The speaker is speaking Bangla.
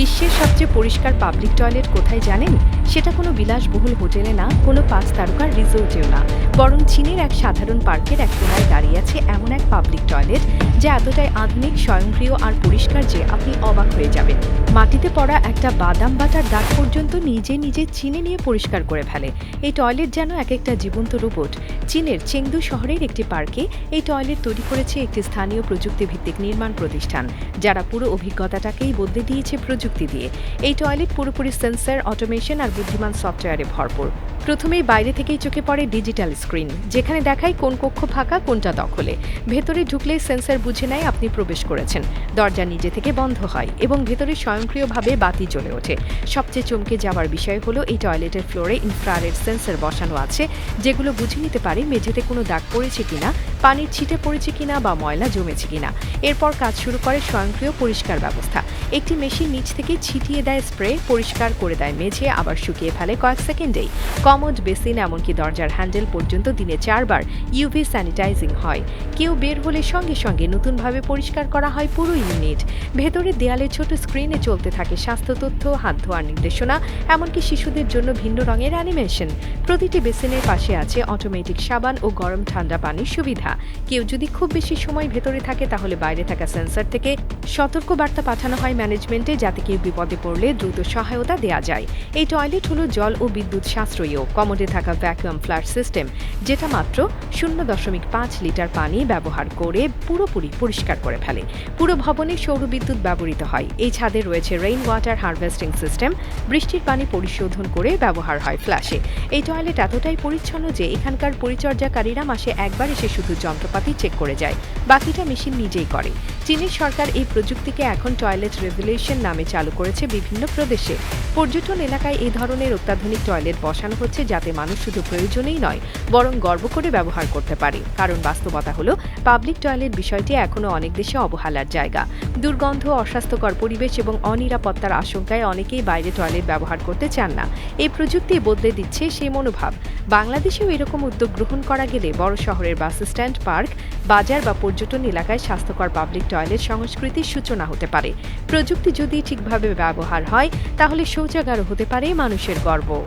বিশ্বের সবচেয়ে পরিষ্কার পাবলিক টয়লেট কোথায় জানেন? সেটা কোনো বিলাসবহুল হোটেলে না, কোনো পাঁচ তারকার রিসোর্টেও না। বরং চীনের এক সাধারণ পার্কের এক কোনায় দাঁড়িয়ে আছে পাবলিক টয়লেট যা এতটাই আধুনিক, স্বয়ংক্রিয় আর পরিষ্কার যে আপনি অবাক হয়ে যাবেন। মাটিতে পড়া একটা বাদাম বাটার দাগ পর্যন্ত নিজে নিজে চিনে নিয়ে পরিষ্কার করে ফেলে। এই টয়লেট যেন এক একটা জীবন্ত রোবট চীনের চেংদু শহরের একটি পার্কে এই টয়লেট তৈরি করেছে একটি স্থানীয় প্রযুক্তি ভিত্তিক নির্মাণ প্রতিষ্ঠান, যারা পুরো অভিজ্ঞতাটাকেই বদলে দিয়েছে প্রযুক্তি দিয়ে। এই টয়লেট পুরোপুরি সেন্সর অটোমেশন আর বুদ্ধিমান সফটওয়্যারে ভরপুর। প্রথমেই বাইরে থেকেই চোখে পড়ে ডিজিটাল স্ক্রিন, যেখানে দেখায় কোন কক্ষ ফাঁকা, কোনটা দখলে। ভেতরে ঢুকলে সেন্সর বুঝে নেয় আপনি প্রবেশ করেছেন। দরজা নিজে থেকে বন্ধ হয় এবং ভেতরে স্বয়ংক্রিয়ভাবে বাতি জ্বলে ওঠে। সবচেয়ে চমকে যাওয়ার বিষয় হলো এই টয়লেটের ফ্লোরে ইনফ্রারেড সেন্সর বসানো আছে, যেগুলো বুঝে নিতে পারে মেঝেতে কোনো দাগ পড়েছে কিনা পানির ছিটে পড়েছে কিনা বা ময়লা জমেছে কিনা। এরপর কাজ শুরু করে স্বয়ংক্রিয় পরিষ্কার ব্যবস্থা। একটি মেশিন নিচ থেকে ছিটিয়ে দেয় স্প্রে, পরিষ্কার করে দেয় মেঝে, আবার শুকিয়ে ফেলে কয়েক সেকেন্ডেই। কমোড বেসিন এমনকি দরজার হ্যান্ডেল পর্যন্ত দিনে চারবার ইউভি স্যানিটাইজিং হয়। কেউ বের হলে সঙ্গে সঙ্গে নতুনভাবে পরিষ্কার করা হয় পুরো ইউনিট। ভেতরে দেয়ালে ছোট স্ক্রিনে চলতে থাকে স্বাস্থ্য তথ্য, হাত ধোয়ার নির্দেশনা, এমনকি শিশুদের জন্য ভিন্ন রঙের অ্যানিমেশন। প্রতিটি বেসিনের পাশে আছে অটোমেটিক সাবান ও গরম ঠান্ডা পানির সুবিধা। কেউ যদি খুব বেশি সময় ভেতরে থাকে, তাহলে বাইরে থাকা সেন্সর থেকে সতর্ক বার্তা পাঠানো হয় ম্যানেজমেন্টে যাতে কেউ বিপদে পড়লে দ্রুত সহায়তা দেওয়া যায়। এই টয়লেট হলো জল ও বিদ্যুৎ সাশ্রয়ীও। কমোডে থাকা ভ্যাকুয়াম ফ্ল্যাশ সিস্টেম যেটা মাত্র শূন্য দশমিক পাঁচ লিটার পানি ব্যবহার করে পুরোপুরি পরিষ্কার করে ফেলে। পুরো ভবনে সৌর বিদ্যুৎ ব্যবহৃত হয়। এই ছাদে রয়েছে রেইন ওয়াটার হারভেস্টিং সিস্টেম বৃষ্টির পানি পরিশোধন করে ব্যবহার হয় ফ্ল্যাশে এই টয়লেট এতটাই পরিচ্ছন্ন যে, এখানকার পরিচর্যাকারীরা মাসে একবার এসে শুধু যন্ত্রপাতি চেক করে যায়। বাকিটা মেশিন নিজেই করে। চীনের সরকার এই প্রযুক্তিকে এখন টয়লেট রেভুলেশন নামে চালু করেছে বিভিন্ন প্রদেশে। পর্যটন এলাকায় এই ধরনের অত্যাধুনিক টয়লেট বসানো হচ্ছে যাতে মানুষ শুধু প্রয়োজনেই নয়, বরং গর্ব করে ব্যবহার করতে পারে। কারণ বাস্তবতা হলো পাবলিক টয়লেট বিষয়টি এখনও অনেক দেশে অবহেলার জায়গা। দুর্গন্ধ, অস্বাস্থ্যকর পরিবেশ এবং অনিরাপত্তার আশঙ্কায় অনেকেই বাইরে টয়লেট ব্যবহার করতে চান না। এই প্রযুক্তি বদলে দিচ্ছে সেই মনোভাব। বাংলাদেশেও এরকম উদ্যোগ গ্রহণ করা গেলে বড় শহরের বাস স্ট্যান্ড পার্ক বাজার বা পর্যটন এলাকায় স্বাস্থ্যকর পাবলিক টয়লেট সংস্কৃতির সূচনা হতে পারে। প্রযুক্তি যদি ঠিকভাবে ব্যবহার হয়, তাহলে শৌচাগারও হতে পারে মানুষের গর্ব।